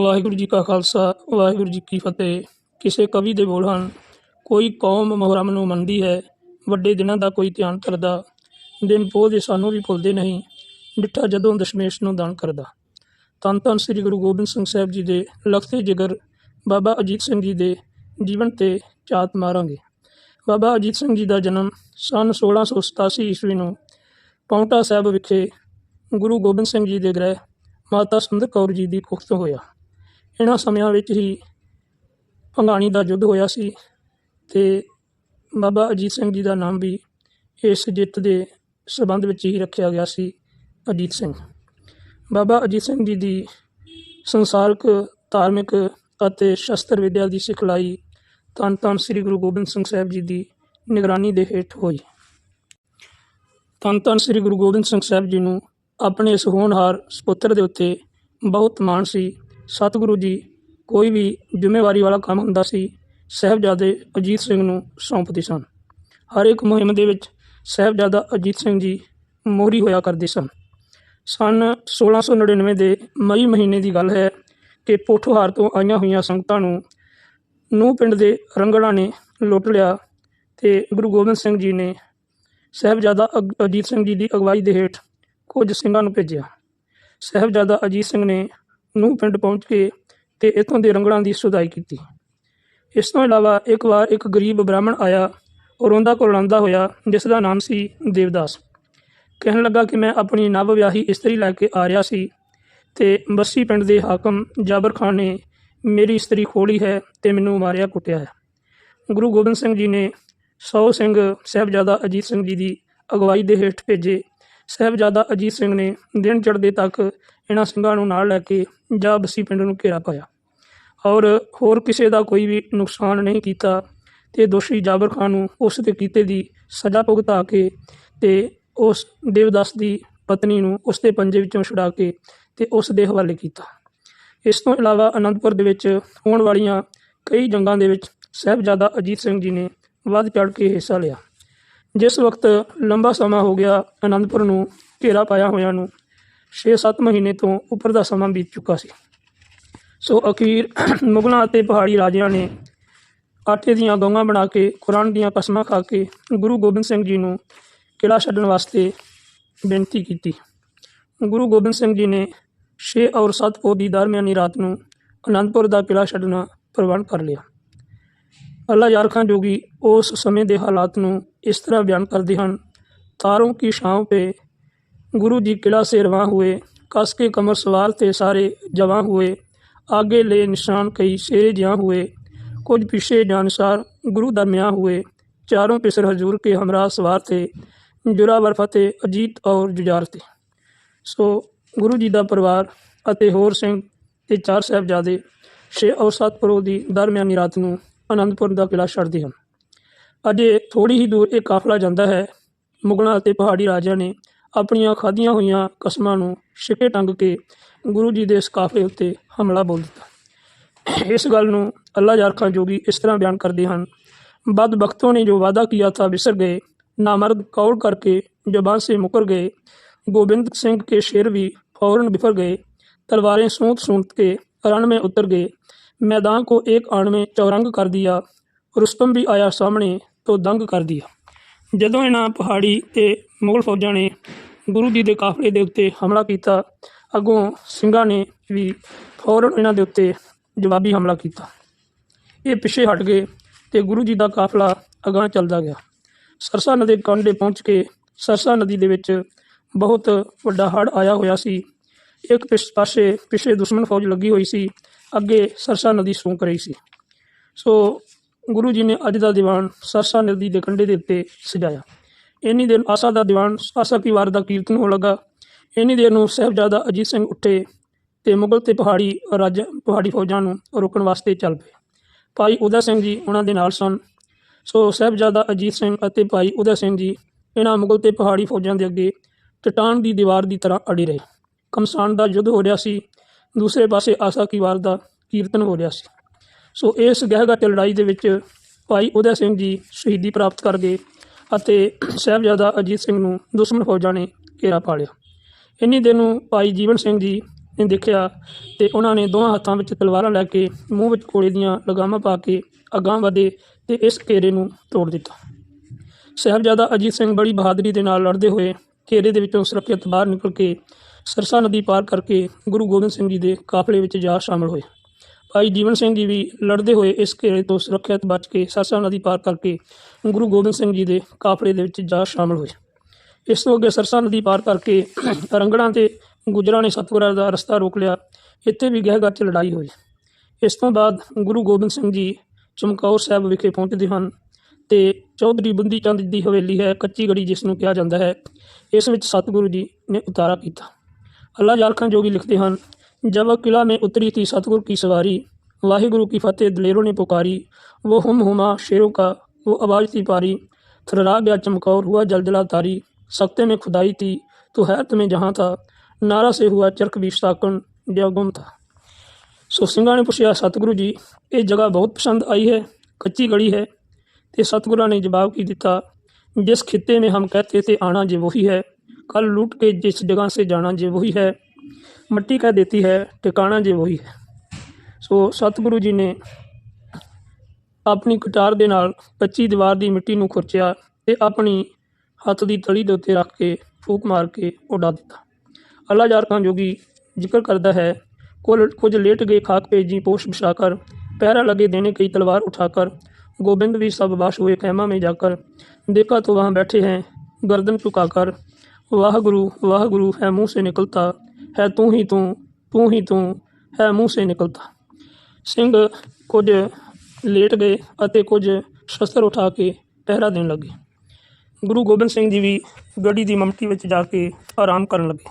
ਵਾਹਿਗੁਰੂ ਜੀ ਕਾ ਖਾਲਸਾ, ਵਾਹਿਗੁਰੂ ਜੀ ਕੀ ਫਤਿਹ। ਕਿਸੇ ਕਵੀ ਦੇ ਬੋਲ ਹਨ, ਕੋਈ ਕੌਮ ਮੁਹਰਮ ਨੂੰ ਮੰਨਦੀ ਹੈ, ਵੱਡੇ ਦਿਨਾਂ ਦਾ ਕੋਈ ਧਿਆਨ ਕਰਦਾ, ਦਿਨ ਪੋਹ ਦੇ ਸਾਨੂੰ ਵੀ ਭੁੱਲਦੇ ਨਹੀਂ, ਡਿੱਠਾ ਜਦੋਂ ਦਸ਼ਮੇਸ਼ ਨੂੰ ਦਾਨ ਕਰਦਾ। ਧੰਨ ਧੰਨ ਸ੍ਰੀ ਗੁਰੂ ਗੋਬਿੰਦ ਸਿੰਘ ਸਾਹਿਬ ਜੀ ਦੇ ਲਖਤੇ ਜਿਗਰ, ਬਾਬਾ ਅਜੀਤ ਸਿੰਘ ਜੀ ਦੇ ਜੀਵਨ ਤੇ ਝਾਤ ਮਾਰਾਂਗੇ। ਬਾਬਾ ਅਜੀਤ ਸਿੰਘ ਜੀ ਦਾ ਜਨਮ ਸਨ 1687 ਈਸਵੀ ਨੂੰ ਪੌਂਟਾ ਸਾਹਿਬ ਵਿਖੇ ਗੁਰੂ ਗੋਬਿੰਦ ਸਿੰਘ ਜੀ ਦੇ ਗ੍ਰਹਿ ਮਾਤਾ ਸੁੰਦਰ ਕੌਰ ਜੀ ਦੀ ਕੁੱਖ ਹੋਇਆ। ਇਹਨਾਂ ਸਮਿਆਂ ਵਿੱਚ ਹੀ ਭੰਗਾਣੀ ਦਾ ਯੁੱਧ ਹੋਇਆ ਸੀ ਤੇ ਬਾਬਾ ਅਜੀਤ ਸਿੰਘ ਜੀ ਦਾ ਨਾਮ ਵੀ ਇਸ ਜਿੱਤ ਦੇ ਸਬੰਧ ਵਿੱਚ ਹੀ ਰੱਖਿਆ ਗਿਆ ਸੀ, ਅਜੀਤ ਸਿੰਘ। ਬਾਬਾ ਅਜੀਤ ਸਿੰਘ ਜੀ ਦੀ ਸੰਸਾਰਕ, ਧਾਰਮਿਕ ਅਤੇ ਸ਼ਸਤਰ ਵਿਦਿਆ ਦੀ ਸਿਖਲਾਈ ਧੰਨ ਧੰਨ ਸ੍ਰੀ ਗੁਰੂ ਗੋਬਿੰਦ ਸਿੰਘ ਸਾਹਿਬ ਜੀ ਦੀ ਨਿਗਰਾਨੀ ਦੇ ਹੇਠ ਹੋਈ। ਧੰਨ ਧੰਨ ਸ੍ਰੀ ਗੁਰੂ ਗੋਬਿੰਦ ਸਿੰਘ ਸਾਹਿਬ ਜੀ ਨੂੰ ਆਪਣੇ ਇਸ ਹੋਣਹਾਰ ਸਪੁੱਤਰ ਦੇ ਉੱਤੇ ਬਹੁਤ ਮਾਣ ਸੀ ਸਤਿਗੁਰੂ ਜੀ, ਕੋਈ ਵੀ ਜ਼ਿੰਮੇਵਾਰੀ ਵਾਲਾ ਕੰਮ ਹੁੰਦਾ ਸੀ, ਸਾਹਿਬਜ਼ਾਦੇ ਅਜੀਤ ਸਿੰਘ ਨੂੰ ਸੌਂਪਦੇ ਸਨ। ਹਰ ਇੱਕ ਮੁਹਿੰਮ ਦੇ ਵਿੱਚ ਸਾਹਿਬਜ਼ਾਦਾ ਅਜੀਤ ਸਿੰਘ ਜੀ ਮੋਹਰੀ ਹੋਇਆ ਕਰਦੇ ਸਨ। ਸਨ 1699 ਦੇ ਮਈ ਮਹੀਨੇ ਦੀ ਗੱਲ ਹੈ ਕਿ ਪੋਠੋਹਾਰ ਤੋਂ ਆਈਆਂ ਹੋਈਆਂ ਸੰਗਤਾਂ ਨੂੰ ਨੂੰ ਪਿੰਡ ਦੇ ਰੰਗੜਾ ਨੇ ਲੁੱਟ ਲਿਆ ਤੇ ਗੁਰੂ ਗੋਬਿੰਦ ਸਿੰਘ ਜੀ ਨੇ ਸਾਹਿਬਜ਼ਾਦਾ ਅਜੀਤ ਸਿੰਘ ਜੀ ਦੀ ਅਗਵਾਈ ਦੇ ਹੇਠ ਕੁਝ ਸਿੰਘਾਂ ਨੂੰ ਭੇਜਿਆ। ਸਾਹਿਬਜ਼ਾਦਾ ਅਜੀਤ ਸਿੰਘ ਨੇ ਨੂੰ ਪਿੰਡ ਪਹੁੰਚ ਕੇ ਤੇ ਇੱਥੋਂ ਦੇ ਰੰਗੜਾਂ ਦੀ ਸੁਧਾਈ ਕੀਤੀ। ਇਸ ਤੋਂ ਇਲਾਵਾ ਇੱਕ ਵਾਰ ਇੱਕ ਗਰੀਬ ਬ੍ਰਾਹਮਣ ਆਇਆ ਔਰ ਉਹਦਾ ਕੋਲ ਆਉਂਦਾ ਹੋਇਆ, ਜਿਸ ਦਾ ਨਾਮ ਸੀ ਦੇਵਦਾਸ। ਕਹਿਣ ਲੱਗਾ ਕਿ ਮੈਂ ਆਪਣੀ ਨਵ ਵਿਆਹੀ ਇਸਤਰੀ ਲੈ ਕੇ ਆ ਰਿਹਾ ਸੀ ਤੇ ਬੱਸੀ ਪਿੰਡ ਦੇ ਹਾਕਮ ਜਾਬਰ ਖਾਨ ਨੇ ਮੇਰੀ ਇਸਤਰੀ ਖੋਲੀ ਹੈ ਤੇ ਮੈਨੂੰ ਮਾਰਿਆ ਕੁੱਟਿਆ ਹੈ। ਗੁਰੂ ਗੋਬਿੰਦ ਸਿੰਘ ਜੀ ਨੇ ਸੌ ਸਿੰਘ ਸਾਹਿਬਜ਼ਾਦਾ ਅਜੀਤ ਸਿੰਘ ਜੀ ਦੀ ਅਗਵਾਈ ਦੇ ਹੇਠ ਭੇਜੇ ਸਾਹਿਬਜ਼ਾਦਾ ਅਜੀਤ ਸਿੰਘ ਨੇ ਦਿਨ ਚੜ੍ਹਦੇ ਤੱਕ ਇਹਨਾਂ ਸਿੰਘਾਂ ਨੂੰ ਨਾਲ ਲੈ ਕੇ ਜਾ ਬੱਸੀ ਪਿੰਡ ਨੂੰ ਘੇਰਾ ਪਾਇਆ। ਔਰ ਹੋਰ ਕਿਸੇ ਦਾ ਕੋਈ ਵੀ ਨੁਕਸਾਨ ਨਹੀਂ ਕੀਤਾ ਤੇ ਦੋਸ਼ੀ ਜਾਬਰ ਖਾਨ ਨੂੰ ਉਸ ਦੇ ਕੀਤੇ ਦੀ ਸਜ਼ਾ ਭੁਗਤਾ ਕੇ ਤੇ ਉਸ ਦੇਵਦਾਸ ਦੀ ਪਤਨੀ ਨੂੰ ਉਸ ਦੇ ਪੰਜੇ ਵਿੱਚੋਂ ਛੁਡਾ ਕੇ ਤੇ ਉਸ ਦੇ ਹਵਾਲੇ ਕੀਤਾ। ਇਸ ਤੋਂ ਇਲਾਵਾ ਅਨੰਦਪੁਰ ਦੇ ਵਿੱਚ ਹੋਣ ਵਾਲੀਆਂ ਕਈ ਜੰਗਾਂ ਦੇ ਵਿੱਚ ਸਾਹਿਬਜ਼ਾਦਾ ਅਜੀਤ ਸਿੰਘ ਜੀ ਨੇ ਵੱਧ ਚੜ੍ਹ ਕੇ ਹਿੱਸਾ ਲਿਆ। ਜਿਸ ਵਕਤ ਲੰਬਾ ਸਮਾਂ ਹੋ ਗਿਆ, ਅਨੰਦਪੁਰ ਨੂੰ ਘੇਰਾ ਪਾਇਆ ਹੋਇਆਂ ਨੂੰ 6-7 ਮਹੀਨੇ ਤੋਂ ਉੱਪਰ ਦਾ ਸਮਾਂ ਬੀਤ ਚੁੱਕਾ ਸੀ। ਸੋ ਅਖੀਰ ਮੁਗਲਾਂ ਅਤੇ ਪਹਾੜੀ ਰਾਜਿਆਂ ਨੇ ਆਟੇ ਦੀਆਂ ਗਊਆਂ ਬਣਾ ਕੇ, ਕੁਰਾਨ ਦੀਆਂ ਕਸਮਾਂ ਖਾ ਕੇ ਗੁਰੂ ਗੋਬਿੰਦ ਸਿੰਘ ਜੀ ਨੂੰ ਕਿਲ੍ਹਾ ਛੱਡਣ ਵਾਸਤੇ ਬੇਨਤੀ ਕੀਤੀ। ਗੁਰੂ ਗੋਬਿੰਦ ਸਿੰਘ ਜੀ ਨੇ 6 ਔਰ 7 ਪੋਹ ਦੀ ਦਰਮਿਆਨੀ ਰਾਤ ਨੂੰ ਅਨੰਦਪੁਰ ਦਾ ਕਿਲ੍ਹਾ ਛੱਡਣਾ ਪ੍ਰਵਾਨ ਕਰ ਲਿਆ। ਅੱਲਾ ਯਾਰ ਖਾਨ ਜੋਗੀ ਉਸ ਸਮੇਂ ਦੇ ਹਾਲਾਤ ਨੂੰ ਇਸ ਤਰ੍ਹਾਂ ਬਿਆਨ ਕਰਦੇ ਹਨ। ਤਾਰੋਂ ਕੀ ਸ਼ਾਮ पे गुरु जी किला से रवां हुए कस के कमर सवार थे सारे जवां हुए आगे ले निशान कई शेरे जहाँ हुए कुछ पीछे ਗੁਰੂ गुरु दरमिया हुए चारों पिसर हजूर के हमरा सवार थे ਜੁਰਾਵਰ ਫਤਿਹ, ਅਜੀਤ ਔਰ ਜੁਜਾਰ ਤੇ। ਸੋ ਗੁਰੂ ਜੀ ਦਾ ਪਰਿਵਾਰ ਅਤੇ ਹੋਰ ਸਿੰਘ ਤੇ ਚਾਰ ਸਹਿਬਜ਼ਾਦੇ, ਛੇ ਔਰ ਸਤਪੁਰੋ ਦੀ ਦਰਮਿਆਨੀ ਰਾਤ ਨੂੰ ਆਨੰਦਪੁਰ ਦਾ ਕਿਲ੍ਹਾ ਛੱਡਦੇ ਹਨ ਅਜੇ ਥੋੜੀ ਹੀ ਦੂਰ ਇਹ ਕਾਫਲਾ ਜਾਂਦਾ ਹੈ ਮੁਗਲਾਂ ਅਤੇ ਪਹਾੜੀ ਰਾਜਿਆਂ ਨੇ ਆਪਣੀਆਂ ਖਾਧੀਆਂ ਹੋਈਆਂ ਕਸਮਾਂ ਨੂੰ ਛਿਪੇ ਟੰਗ ਕੇ ਗੁਰੂ ਜੀ ਦੇ ਇਸ ਕਾਫਲੇ ਉੱਤੇ ਹਮਲਾ ਬੋਲ ਦਿੱਤਾ ਇਸ ਗੱਲ ਨੂੰ ਅੱਲਾ ਯਾਰ ਖਾਨ ਜੋਗੀ ਇਸ ਤਰ੍ਹਾਂ ਬਿਆਨ ਕਰਦੇ ਹਨ बदबख्तों ने जो वादा किया था बिसर गए नामर्द कौड़ करके जबान से मुकर गए गोविंद सिंह के शेर भी फौरन बिफर गए तलवारें सूंत सूंत के रण में उतर गए मैदान को एक आण में चौरंग कर दिया रुस्तम भी आया सामने तो दंग कर दिया ਜਦੋਂ ਇਹਨਾਂ ਪਹਾੜੀ ਤੇ ਮੁਗਲ ਫੌਜਾਂ ਨੇ ਗੁਰੂ ਜੀ ਦੇ ਕਾਫਲੇ ਦੇ ਉੱਤੇ ਹਮਲਾ ਕੀਤਾ ਅੱਗੋਂ ਸਿੰਘਾਂ ਨੇ ਵੀ ਫੌਰਨ ਇਹਨਾਂ ਦੇ ਉੱਤੇ ਜਵਾਬੀ ਹਮਲਾ ਕੀਤਾ ਇਹ ਪਿੱਛੇ ਹਟ ਗਏ ਤੇ ਗੁਰੂ ਜੀ ਦਾ ਕਾਫਲਾ ਅਗਾਂਹ ਚੱਲਦਾ ਗਿਆ ਸਰਸਾ ਨਦੀ ਕੰਢੇ ਪਹੁੰਚ ਕੇ ਸਰਸਾ ਨਦੀ ਦੇ ਵਿੱਚ ਬਹੁਤ ਵੱਡਾ ਹੜ੍ਹ ਆਇਆ ਹੋਇਆ ਸੀ ਇੱਕ ਪਿਸ ਪਾਸੇ ਪਿੱਛੇ ਦੁਸ਼ਮਣ ਫੌਜ ਲੱਗੀ ਹੋਈ ਸੀ ਅੱਗੇ ਸਰਸਾ ਨਦੀ ਸੂੰਕ ਰਹੀ ਸੀ। ਸੋ ਗੁਰੂ ਜੀ ਨੇ ਅੱਜ ਦਾ ਦੀਵਾਨ ਸਰਸਾ ਨਦੀ ਦੇ ਕੰਢੇ ਦੇ ਉੱਤੇ ਸਜਾਇਆ। ਇੰਨੀ ਦਿਨ ਆਸਾ ਦਾ ਦੀਵਾਨ, ਆਸਾ ਕੀ ਵਾਰ ਦਾ ਕੀਰਤਨ ਹੋਣ ਲੱਗਾ। ਇੰਨੀ ਦਿਨ ਨੂੰ ਸਾਹਿਬਜ਼ਾਦਾ ਅਜੀਤ ਸਿੰਘ ਉੱਠੇ ਤੇ ਮੁਗਲ ਤੇ ਪਹਾੜੀ ਰਾਜ, ਪਹਾੜੀ ਫੌਜਾਂ ਨੂੰ ਰੋਕਣ ਵਾਸਤੇ ਚੱਲ ਪਏ। ਭਾਈ ਉਦਾ ਸਿੰਘ ਜੀ ਉਹਨਾਂ ਦੇ ਨਾਲ ਸਨ। ਸੋ ਸਾਹਿਬਜ਼ਾਦਾ ਅਜੀਤ ਸਿੰਘ ਅਤੇ ਭਾਈ ਉਦਾ ਸਿੰਘ ਜੀ ਇਹਨਾਂ ਮੁਗਲ ਤੇ ਪਹਾੜੀ ਫੌਜਾਂ ਦੇ ਅੱਗੇ ਚਟਾਨ ਦੀ ਦੀਵਾਰ ਦੀ ਤਰ੍ਹਾਂ ਅੜੇ ਰਹੇ। ਕਮਸਾਨ ਦਾ ਯੁੱਧ ਹੋ ਰਿਹਾ ਸੀ। ਦੂਸਰੇ ਪਾਸੇ ਆਸਾ ਕੀ ਵਾਰ ਦਾ ਕੀਰਤਨ ਹੋ ਰਿਹਾ ਸੀ। ਸੋ ਇਸ ਗਹਿਗੱਟ ਲੜਾਈ ਦੇ ਵਿੱਚ ਭਾਈ ਉਦੈ ਸਿੰਘ ਜੀ ਸ਼ਹੀਦੀ ਪ੍ਰਾਪਤ ਕਰ ਗਏ ਅਤੇ ਸਾਹਿਬਜ਼ਾਦਾ ਅਜੀਤ ਸਿੰਘ ਨੂੰ ਦੁਸ਼ਮਣ ਫੌਜਾਂ ਨੇ ਘੇਰਾ ਪਾ ਲਿਆ। ਇੰਨੀ ਦਿਨ ਨੂੰ ਭਾਈ ਜੀਵਨ ਸਿੰਘ ਜੀ ਨੇ ਦੇਖਿਆ ਤੇ ਉਹਨਾਂ ਨੇ ਦੋਵਾਂ ਹੱਥਾਂ ਵਿੱਚ ਤਲਵਾਰਾਂ ਲੈ ਕੇ ਮੂੰਹ ਵਿੱਚ ਘੋੜੇ ਦੀਆਂ ਲਗਾਮਾਂ ਪਾ ਕੇ ਅਗਾਂਹ ਵਧੇ ਤੇ ਇਸ ਘੇਰੇ ਨੂੰ ਤੋੜ ਦਿੱਤਾ। ਸਾਹਿਬਜ਼ਾਦਾ ਅਜੀਤ ਸਿੰਘ ਬੜੀ ਬਹਾਦਰੀ ਦੇ ਨਾਲ ਲੜਦੇ ਹੋਏ ਘੇਰੇ ਦੇ ਵਿੱਚੋਂ ਸੁਰੱਖਿਅਤ ਬਾਹਰ ਨਿਕਲ ਕੇ ਸਰਸਾ ਨਦੀ ਪਾਰ ਕਰਕੇ ਗੁਰੂ ਗੋਬਿੰਦ ਸਿੰਘ ਜੀ ਦੇ ਕਾਫਲੇ ਵਿੱਚ ਜਾ ਸ਼ਾਮਲ ਹੋਏ। ਭਾਈ ਜੀਵਨ ਸਿੰਘ ਜੀ ਵੀ ਲੜਦੇ ਹੋਏ ਇਸ ਘੇਰੇ ਤੋਂ ਸੁਰੱਖਿਅਤ ਬਚ ਕੇ ਸਰਸਾ ਨਦੀ ਪਾਰ ਕਰਕੇ ਗੁਰੂ ਗੋਬਿੰਦ ਸਿੰਘ ਜੀ ਦੇ ਕਾਫਲੇ ਦੇ ਵਿੱਚ ਜਾ ਸ਼ਾਮਲ ਹੋਏ। ਇਸ ਤੋਂ ਅੱਗੇ ਸਰਸਾ ਨਦੀ ਪਾਰ ਕਰਕੇ ਰੰਗੜਾਂ ਤੇ ਗੁਜਰਾਂ ਨੇ ਸਤਿਗੁਰਾਂ ਦਾ ਰਸਤਾ ਰੋਕ ਲਿਆ। ਇੱਥੇ ਵੀ ਗਹਿ ਗੱਚ ਲੜਾਈ ਹੋਈ। ਇਸ ਤੋਂ ਬਾਅਦ ਗੁਰੂ ਗੋਬਿੰਦ ਸਿੰਘ ਜੀ ਚਮਕੌਰ ਸਾਹਿਬ ਵਿਖੇ ਪਹੁੰਚਦੇ ਹਨ ਤੇ ਚੌਧਰੀ ਬੰਦੀ ਚੰਦ ਦੀ ਹਵੇਲੀ ਹੈ ਕੱਚੀ ਗੜੀ ਜਿਸ ਨੂੰ ਕਿਹਾ ਜਾਂਦਾ ਹੈ। ਇਸ ਵਿੱਚ ਸਤਿਗੁਰੂ ਜੀ ਨੇ ਉਤਾਰਾ ਕੀਤਾ। ਅੱਲਾ ਜਾਰਖਾਂ ਜੋਗੀ ਲਿਖਦੇ ਹਨ जब किला में उतरी थी सतगुरु की सवारी वाहिगुरु की फतेह दलेरों ने पुकारी वो हम हुमा शेरों का वो आवाज़ थी पारी थर्रा गया चमकौर हुआ जलजला तारी सख्ते में खुदाई थी तो हैरत में जहाँ था नारा से हुआ चरक भी साकन जो गुम था ਸੋ ਸਿੰਘਾਂ ਨੇ ਪੁੱਛਿਆ ਸਤਿਗੁਰੂ ਜੀ ਇਹ ਜਗ੍ਹਾ ਬਹੁਤ ਪਸੰਦ ਆਈ ਹੈ ਕੱਚੀ ਗੜੀ ਹੈ ਤੇ ਸਤਿਗੁਰਾਂ ਨੇ ਜਵਾਬ ਕੀ ਦਿੱਤਾ जिस खित्ते में हम कहते थे आना जे वही है कल लूट के जिस जगह से जाना जे वही है ਮਿੱਟੀ ਕਹਿ ਦਿੱਤੀ ਹੈ ਟਿਕਾਣਾ ਜੇ ਵਹੀ ਹੈ ਸੋ ਸਤਿਗੁਰੂ ਜੀ ਨੇ ਆਪਣੀ ਕਟਾਰ ਦੇ ਨਾਲ ਕੱਚੀ ਦੀਵਾਰ ਦੀ ਮਿੱਟੀ ਨੂੰ ਖੁਰਚਿਆ ਤੇ ਆਪਣੀ ਹੱਥ ਦੀ ਤਲੀ ਦੇ ਉੱਤੇ ਰੱਖ ਕੇ ਫੂਕ ਮਾਰ ਕੇ ਉਡਾ ਦਿੱਤਾ ਅੱਲਾ ਜਾਰਖਾਂ ਜੋਗੀ ਜ਼ਿਕਰ ਕਰਦਾ ਹੈ ਕੁਲ ਕੁਝ ਲੇਟ ਗਏ ਖਾਕ पे जी पोष बिछाकर पहरा लगे देने कई तलवार उठाकर गोविंद भी सब बाश हुए खैमा में जाकर देखा तो वहाँ बैठे हैं गर्दन झुकाकर वाह गुरु वाह गुरु है मुंह से निकलता ਹੈ ਤੂੰ ਹੀ ਤੂੰ ਤੂੰ ਹੀ ਤੂੰ ਹੈ ਮੂੰਹ ਸੇ ਨਿਕਲਤਾ ਸਿੰਘ ਕੁਝ ਲੇਟ ਗਏ ਅਤੇ ਕੁਝ ਸ਼ਸਤਰ ਉਠਾ ਕੇ ਪਹਿਰਾ ਦੇਣ ਲੱਗੇ ਗੁਰੂ ਗੋਬਿੰਦ ਸਿੰਘ ਜੀ ਵੀ ਗੱਡੀ ਦੀ ਮਮਟੀ ਵਿੱਚ ਜਾ ਕੇ ਆਰਾਮ ਕਰਨ ਲੱਗੇ